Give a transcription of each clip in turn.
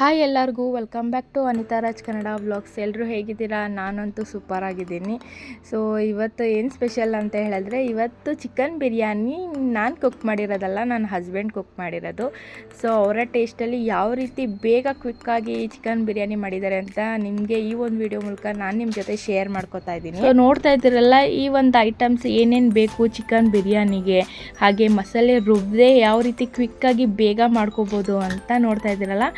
Hi ಎಲ್ಲರಿಗೂ welcome back to Anitha Raj Kannada vlogs ಎಲ್ಲರೂ ಹೇಗಿದ್ದೀರಾ? ನಾನಂತೂ ಸೂಪರ್ ಆಗಿದ್ದೀನಿ. ಸೊ ಇವತ್ತು ಏನು ಸ್ಪೆಷಲ್ ಅಂತ ಹೇಳಿದ್ರೆ, ಇವತ್ತು ಚಿಕನ್ ಬಿರಿಯಾನಿ ನಾನು ಕುಕ್ ಮಾಡಿರೋದಲ್ಲ ನನ್ನ ಹಸ್ಬೆಂಡ್ ಕುಕ್ ಮಾಡಿರೋದು. ಸೊ ಅವರ ಟೇಸ್ಟಲ್ಲಿ ಯಾವ ರೀತಿ ಬೇಗ ಕ್ವಿಕ್ಕಾಗಿ ಚಿಕನ್ ಬಿರಿಯಾನಿ ಮಾಡಿದ್ದಾರೆ ಅಂತ ನಿಮಗೆ ಈ ಒಂದು ವಿಡಿಯೋ ಮೂಲಕ ನಾನು ನಿಮ್ಮ ಜೊತೆ ಶೇರ್ ಮಾಡ್ಕೋತಾ ಇದ್ದೀನಿ. ಸೊ ನೋಡ್ತಾ ಇದ್ದೀರಲ್ಲ, ಈ ಒಂದು ಐಟಮ್ಸ್ ಏನೇನು ಬೇಕು ಚಿಕನ್ ಬಿರಿಯಾನಿಗೆ, ಹಾಗೆ ಮಸಾಲೆ ರುಬ್ಬದೆ ಯಾವ ರೀತಿ ಕ್ವಿಕ್ಕಾಗಿ ಬೇಗ ಮಾಡ್ಕೋಬೋದು ಅಂತ ನೋಡ್ತಾ ಇದ್ದೀರಲ್ಲ.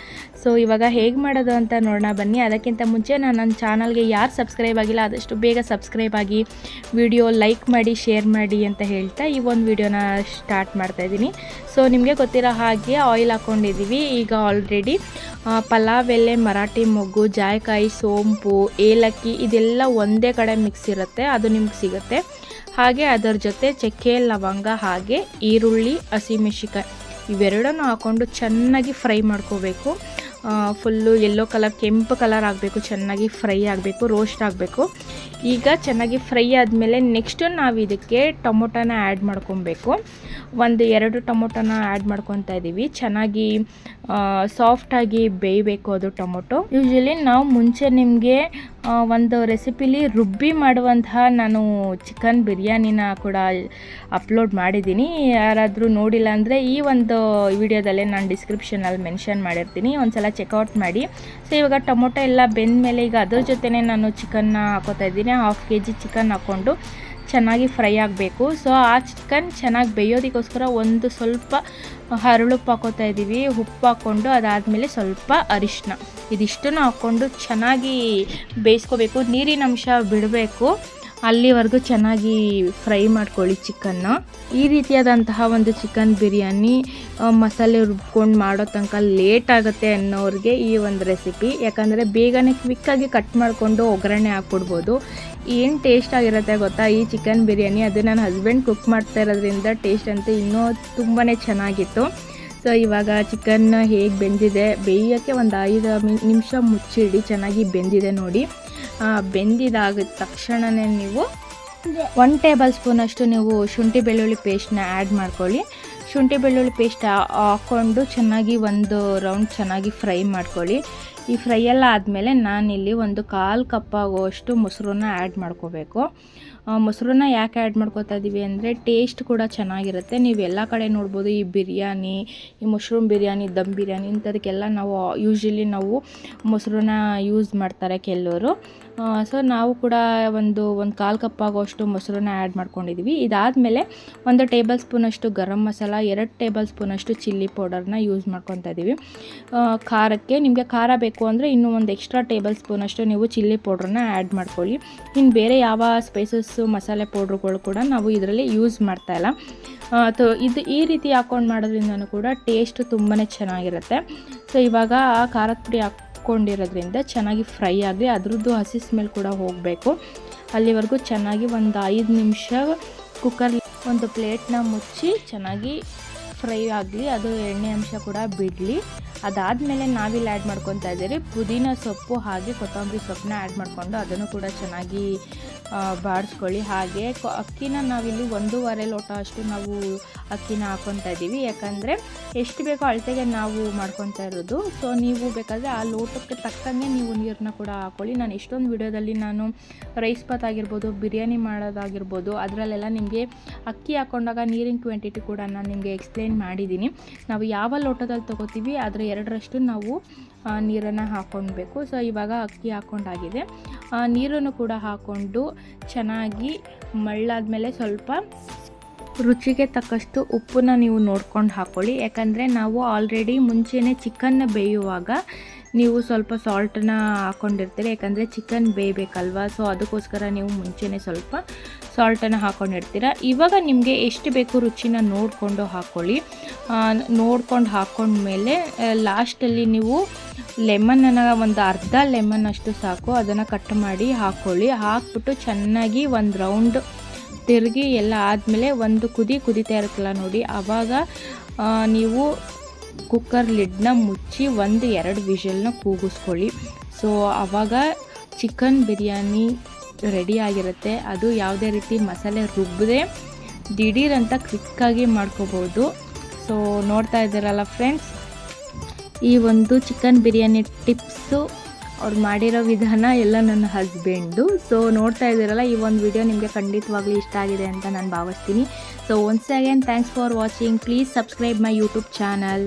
ಸೊ ಇವಾಗ ಹೇಗೆ ಮಾಡೋದು ಅಂತ ನೋಡೋಣ ಬನ್ನಿ. ಅದಕ್ಕಿಂತ ಮುಂಚೆ ನಾನು ನನ್ನ ಚಾನಲ್ಗೆ ಯಾರು ಸಬ್ಸ್ಕ್ರೈಬ್ ಆಗಿಲ್ಲ, ಆದಷ್ಟು ಬೇಗ ಸಬ್ಸ್ಕ್ರೈಬ್ ಆಗಿ ವಿಡಿಯೋ ಲೈಕ್ ಮಾಡಿ, ಶೇರ್ ಮಾಡಿ ಅಂತ ಹೇಳ್ತಾ ಈ ಒಂದು ವಿಡಿಯೋನ ಸ್ಟಾರ್ಟ್ ಮಾಡ್ತಾ ಇದ್ದೀನಿ ಸೊ ನಿಮಗೆ ಗೊತ್ತಿರೋ ಹಾಗೆ ಆಯಿಲ್ ಹಾಕ್ಕೊಂಡಿದ್ದೀವಿ ಈಗ ಆಲ್ರೆಡಿ ಪಲಾವ್, ಎಲೆ, ಮರಾಠಿ ಮೊಗ್ಗು, ಜಾಯಕಾಯಿ, ಸೋಂಪು, ಏಲಕ್ಕಿ, ಇದೆಲ್ಲ ಒಂದೇ ಕಡೆ ಮಿಕ್ಸ್ ಇರುತ್ತೆ. ಅದು ನಿಮ್ಗೆ ಸಿಗುತ್ತೆ. ಹಾಗೆ ಅದರ ಜೊತೆ ಚಕ್ಕೆ, ಲವಂಗ, ಹಾಗೆ ಈರುಳ್ಳಿ ಹಸಿಮೆಣಸಿಕಾಯಿ ಇವೆರಡನ್ನೂ ಹಾಕ್ಕೊಂಡು ಚೆನ್ನಾಗಿ ಫ್ರೈ ಮಾಡ್ಕೋಬೇಕು. ಫುಲ್ಲು ಯೆಲ್ಲೋ ಕಲರ್ ಕೆಂಪು ಕಲರ್ ಆಗಬೇಕು, ಚೆನ್ನಾಗಿ ಫ್ರೈ ಆಗಬೇಕು ರೋಸ್ಟ್ ಆಗಬೇಕು. ಈಗ ಚೆನ್ನಾಗಿ ಫ್ರೈ ಆದಮೇಲೆ ನೆಕ್ಸ್ಟು ನಾವು ಇದಕ್ಕೆ ಟೊಮೊಟೊನ ಆ್ಯಡ್ ಮಾಡ್ಕೊಬೇಕು. ಒಂದು ಎರಡು ಟೊಮೊಟೊನ ಆ್ಯಡ್ ಮಾಡ್ಕೊತಾ ಇದ್ದೀವಿ ಚೆನ್ನಾಗಿ ಸಾಫ್ಟಾಗಿ ಬೇಯಬೇಕು ಅದು ಟೊಮೊಟೊ. ಯೂಶ್ವಲಿ ನಾವು ಮುಂಚೆ ನಿಮಗೆ ಒಂದು ರೆಸಿಪಿಲಿ ರುಬ್ಬಿ ಮಾಡುವಂತಹ ನಾನು ಚಿಕನ್ ಬಿರಿಯಾನಿನ ಕೂಡ ಅಪ್ಲೋಡ್ ಮಾಡಿದ್ದೀನಿ. ಯಾರಾದರೂ ನೋಡಿಲ್ಲ ಅಂದರೆ ಈ ಒಂದು ವಿಡಿಯೋದಲ್ಲೇ ನಾನು ಡಿಸ್ಕ್ರಿಪ್ಷನಲ್ಲಿ ಮೆನ್ಷನ್ ಮಾಡಿರ್ತೀನಿ. ಒಂದು ಸಲ ಚೆಕ್ಔಟ್ ಮಾಡಿ. ಸೊ ಇವಾಗ ಟೊಮೊಟೊ ಎಲ್ಲ ಬೆಂದ ಮೇಲೆ ಈಗ ಅದ್ರ ಜೊತೆನೇ ನಾನು ಚಿಕನ್ನ ಹಾಕೋತಾ ಇದ್ದೀನಿ. ಹಾಫ್ ಕೆ ಜಿ ಚಿಕನ್ ಹಾಕ್ಕೊಂಡು. ಚೆನ್ನಾಗಿ ಫ್ರೈ ಆಗಬೇಕು. ಸೊ ಆ ಚಿಕನ್ ಚೆನ್ನಾಗಿ ಬೇಯೋದಕ್ಕೋಸ್ಕರ ಒಂದು ಸ್ವಲ್ಪ ಹರಳುಪ್ಪು ಹಾಕೋತಾ ಇದ್ದೀವಿ ಉಪ್ಪು ಹಾಕ್ಕೊಂಡು ಅದಾದಮೇಲೆ ಸ್ವಲ್ಪ ಅರಿಶಿನ ಇದಿಷ್ಟನ್ನು ಹಾಕ್ಕೊಂಡು ಚೆನ್ನಾಗಿ ಬೇಯಿಸ್ಕೋಬೇಕು. ನೀರಿನ ಅಂಶ ಬಿಡಬೇಕು. ಅಲ್ಲಿವರೆಗೂ ಚೆನ್ನಾಗಿ ಫ್ರೈ ಮಾಡ್ಕೊಳ್ಳಿ ಚಿಕನ್ನು. ಈ ರೀತಿಯಾದಂತಹ ಒಂದು ಚಿಕನ್ ಬಿರಿಯಾನಿ ಮಸಾಲೆ ರುಬ್ಕೊಂಡು ಮಾಡೋ ತನಕ ಲೇಟ್ ಆಗುತ್ತೆ ಅನ್ನೋರಿಗೆ ಈ ಒಂದು ರೆಸಿಪಿ. ಯಾಕಂದರೆ ಬೇಗನೆ ಕ್ವಿಕ್ಕಾಗಿ ಕಟ್ ಮಾಡಿಕೊಂಡು ಒಗ್ಗರಣೆ ಹಾಕ್ಬಿಡ್ಬೋದು ಏನು ಟೇಸ್ಟ್ ಆಗಿರುತ್ತೆ ಗೊತ್ತಾ? ಈ ಚಿಕನ್ ಬಿರಿಯಾನಿ, ಅದು ನನ್ನ ಹಸ್ಬೆಂಡ್ ಕುಕ್ ಮಾಡ್ತಾ ಇರೋದ್ರಿಂದ ಟೇಸ್ಟ್ ಅಂತೂ ಇನ್ನೂ ತುಂಬಾ ಚೆನ್ನಾಗಿತ್ತು. ಸೊ ಇವಾಗ ಚಿಕನ್ ಹೇಗೆ ಬೆಂದಿದೆ, ಬೇಯೋಕ್ಕೆ ಒಂದು ಐದು ನಿಮಿಷ ಮುಚ್ಚಿಡಿ, ಚೆನ್ನಾಗಿ ಬೆಂದಿದೆ ನೋಡಿ. ಬೆಂದಿದಾದ ತಕ್ಷಣವೇ ನೀವು ಒನ್ ಟೇಬಲ್ ಸ್ಪೂನಷ್ಟು ನೀವು ಶುಂಠಿ ಬೆಳ್ಳುಳ್ಳಿ ಪೇಸ್ಟ್ನ ಆ್ಯಡ್ ಮಾಡ್ಕೊಳ್ಳಿ. ಶುಂಠಿ ಬೆಳ್ಳುಳ್ಳಿ ಪೇಸ್ಟ್ ಹಾಕ್ಕೊಂಡು ಚೆನ್ನಾಗಿ ಒಂದು ರೌಂಡ್ ಚೆನ್ನಾಗಿ ಫ್ರೈ ಮಾಡ್ಕೊಳ್ಳಿ. ಈ ಫ್ರೈ ಎಲ್ಲ ಆದಮೇಲೆ ನಾನಿಲ್ಲಿ ಒಂದು ಕಾಲು ಕಪ್ ಆಗುವಷ್ಟು ಮೊಸರನ್ನ ಆ್ಯಡ್ ಮಾಡ್ಕೋಬೇಕು. ಮೊಸರನ್ನ ಯಾಕೆ ಆ್ಯಡ್ ಮಾಡ್ಕೋತಾ ಇದ್ದೀವಿ ಅಂದರೆ ಟೇಸ್ಟ್ ಕೂಡ ಚೆನ್ನಾಗಿರುತ್ತೆ. ನೀವು ಎಲ್ಲ ಕಡೆ ನೋಡ್ಬೋದು, ಈ ಬಿರಿಯಾನಿ, ಈ ಮಶ್ರೂಮ್ ಬಿರಿಯಾನಿ, ದಮ್ ಬಿರಿಯಾನಿ ಇಂಥದಕ್ಕೆಲ್ಲ ನಾವು ಯೂಶ್ವಲಿ ನಾವು ಮೊಸರನ್ನ ಯೂಸ್ ಮಾಡ್ತಾರೆ ಕೆಲವರು. ಸೊ ನಾವು ಕೂಡ ಒಂದು ಒಂದು ಕಾಲು ಕಪ್ ಆಗೋಷ್ಟು ಮೊಸರನ್ನ ಆ್ಯಡ್ ಮಾಡ್ಕೊಂಡಿದ್ದೀವಿ ಇದಾದಮೇಲೆ ಒಂದು ಟೇಬಲ್ ಸ್ಪೂನಷ್ಟು ಗರಂ ಮಸಾಲ, ಎರಡು ಟೇಬಲ್ ಸ್ಪೂನಷ್ಟು ಚಿಲ್ಲಿ ಪೌಡರ್ನ ಯೂಸ್ ಮಾಡ್ಕೊತಾ ಇದ್ದೀವಿ ಖಾರಕ್ಕೆ ನಿಮಗೆ ಖಾರ ಬೇಕು ಅಂದರೆ ಇನ್ನೂ ಒಂದು ಎಕ್ಸ್ಟ್ರಾ ಟೇಬಲ್ ಸ್ಪೂನಷ್ಟು ನೀವು ಚಿಲ್ಲಿ ಪೌಡ್ರನ್ನ ಆ್ಯಡ್ ಮಾಡ್ಕೊಳ್ಳಿ. ಇನ್ನು ಬೇರೆ ಯಾವ ಸ್ಪೈಸಸ್ಸು ಮಸಾಲೆ ಪೌಡ್ರುಗಳು ಕೂಡ ನಾವು ಇದರಲ್ಲಿ ಯೂಸ್ ಮಾಡ್ತಾ ಇಲ್ಲ. ತೊ ಇದು ಈ ರೀತಿ ಹಾಕ್ಕೊಂಡು ಮಾಡೋದ್ರಿಂದನೂ ಕೂಡ ಟೇಸ್ಟ್ ತುಂಬಾ ಚೆನ್ನಾಗಿರುತ್ತೆ. ಸೊ, ಇವಾಗ ಖಾರದ ಪುಡಿ ಹಾಕಿ ಹಾಕ್ಕೊಂಡಿರೋದ್ರಿಂದ ಚೆನ್ನಾಗಿ ಫ್ರೈ ಆಗಲಿ ಅದ್ರದ್ದು ಹಸಿ ಸ್ಮೆಲ್ ಕೂಡ ಹೋಗಬೇಕು. ಅಲ್ಲಿವರೆಗೂ ಚೆನ್ನಾಗಿ ಒಂದು ಐದು ನಿಮಿಷ ಕುಕ್ಕರ್ ಒಂದು ಪ್ಲೇಟ್ನ ಮುಚ್ಚಿ ಚೆನ್ನಾಗಿ ಫ್ರೈ ಆಗಲಿ, ಅದು ಎಣ್ಣೆ ಅಂಶ ಕೂಡ ಬಿಡಲಿ. ಅದಾದಮೇಲೆ ನಾವಿಲ್ಲಿ ಆ್ಯಡ್ ಮಾಡ್ಕೊತಾ ಇದ್ದೀರಿ ಪುದೀನ ಸೊಪ್ಪು ಹಾಗೆ ಕೊತ್ತಂಬರಿ ಸೊಪ್ಪನ್ನ ಆ್ಯಡ್ ಮಾಡಿಕೊಂಡು ಅದನ್ನು ಕೂಡ ಚೆನ್ನಾಗಿ ಬಾಡಿಸ್ಕೊಳ್ಳಿ. ಹಾಗೆ ಅಕ್ಕಿನ ನಾವಿಲ್ಲಿ ಒಂದೂವರೆ ಲೋಟ ಅಷ್ಟು ನಾವು ಅಕ್ಕಿನ ಹಾಕ್ಕೊತಾ ಇದ್ದೀವಿ. ಯಾಕಂದರೆ ಎಷ್ಟು ಬೇಕೋ ಅಳತೆಗೆ ನಾವು ಮಾಡ್ಕೊತಾ ಇರೋದು. ಸೊ ನೀವು ಬೇಕಾದರೆ ಆ ಲೋಟಕ್ಕೆ ತಕ್ಕಂಗೆ ನೀವು ನೀರನ್ನ ಕೂಡ ಹಾಕ್ಕೊಳ್ಳಿ ನಾನು ಎಷ್ಟೊಂದು ವಿಡಿಯೋದಲ್ಲಿ ನಾನು ರೈಸ್ ಪಾತ್ ಆಗಿರ್ಬೋದು, ಬಿರಿಯಾನಿ ಮಾಡೋದಾಗಿರ್ಬೋದು, ಅದರಲ್ಲೆಲ್ಲ ನಿಮಗೆ ಅಕ್ಕಿ ಹಾಕ್ಕೊಂಡಾಗ ನೀರಿನ ಕ್ವಾಂಟಿಟಿ ಕೂಡ ನಾನು ನಿಮಗೆ ಎಕ್ಸ್ಪ್ಲೇನ್ ಮಾಡಿದ್ದೀನಿ. ನಾವು ಯಾವ ಲೋಟದಲ್ಲಿ ತೊಗೋತೀವಿ ಅದರ ಎರಡರಷ್ಟು ನಾವು ನೀರನ್ನು ಹಾಕ್ಕೊಳ್ಬೇಕು ಸೊ ಇವಾಗ ಅಕ್ಕಿ ಹಾಕೊಂಡಾಗಿದೆ. ನೀರನ್ನು ಕೂಡ ಹಾಕ್ಕೊಂಡು ಚೆನ್ನಾಗಿ ಮಳ್ಳಾದಮೇಲೆ ಸ್ವಲ್ಪ ರುಚಿಗೆ ತಕ್ಕಷ್ಟು ಉಪ್ಪನ್ನ ನೀವು ನೋಡ್ಕೊಂಡು ಹಾಕ್ಕೊಳ್ಳಿ ಯಾಕಂದರೆ ನಾವು ಆಲ್ರೆಡಿ ಮುಂಚೆನೇ ಚಿಕನ್ನ ಬೇಯುವಾಗ ನೀವು ಸ್ವಲ್ಪ ಸಾಲ್ಟನ್ನ ಹಾಕ್ಕೊಂಡಿರ್ತೀರಿ ಯಾಕಂದರೆ ಚಿಕನ್ ಬೇಯಬೇಕಲ್ವ? ಸೊ ಅದಕ್ಕೋಸ್ಕರ ನೀವು ಮುಂಚೆನೇ ಸ್ವಲ್ಪ ಸಾಲ್ಟನ್ನು ಹಾಕ್ಕೊಂಡಿರ್ತೀರ ಇವಾಗ ನಿಮಗೆ ಎಷ್ಟು ಬೇಕು ರುಚಿನ ನೋಡಿಕೊಂಡು ಹಾಕ್ಕೊಳ್ಳಿ ನೋಡ್ಕೊಂಡು ಹಾಕ್ಕೊಂಡ್ಮೇಲೆ ಲಾಸ್ಟಲ್ಲಿ ನೀವು ಲೆಮನನ್ನು ಒಂದು ಅರ್ಧ ಲೆಮನ್ ಅಷ್ಟು ಸಾಕು. ಅದನ್ನು ಕಟ್ ಮಾಡಿ ಹಾಕ್ಕೊಳ್ಳಿ ಹಾಕ್ಬಿಟ್ಟು ಚೆನ್ನಾಗಿ ಒಂದು ರೌಂಡ್ ತಿರುಗಿ ಎಲ್ಲ ಆದಮೇಲೆ ಒಂದು ಕುದಿ ಕುದಿತಾ ಇರುತ್ತಲ್ಲ ನೋಡಿ. ಆವಾಗ ನೀವು ಕುಕ್ಕರ್ ಲಿಡ್ನ ಮುಚ್ಚಿ ಒಂದು ಎರಡು ವಿಷಲ್ನ ಕೂಗಿಸ್ಕೊಳ್ಳಿ. ಸೊ ಆವಾಗ ಚಿಕನ್ ಬಿರಿಯಾನಿ ರೆಡಿ ಆಗಿರುತ್ತೆ. ಅದು ಯಾವುದೇ ರೀತಿ ಮಸಾಲೆ ರುಬ್ಬದೆ ದಿಢೀರಂತ ಕ್ವಿಕ್ಕಾಗಿ ಮಾಡ್ಕೋಬೋದು. ಸೊ ನೋಡ್ತಾ ಇದ್ದೀರಲ್ಲ ಫ್ರೆಂಡ್ಸ್ ಈ ಒಂದು ಚಿಕನ್ ಬಿರಿಯಾನಿ ಟಿಪ್ಸು ಅವ್ರು ಮಾಡಿರೋ ವಿಧಾನ ಎಲ್ಲ ನನ್ನ ಹಸ್ಬೆಂಡು. ಸೊ ನೋಡ್ತಾ ಇದ್ದೀರಲ್ಲ, ಈ ಒಂದು ವಿಡಿಯೋ ನಿಮಗೆ ಖಂಡಿತವಾಗ್ಲೂ ಇಷ್ಟ ಆಗಿದೆ ಅಂತ ನಾನು ಭಾವಿಸ್ತೀನಿ. So once again thanks for watching please subscribe my YouTube channel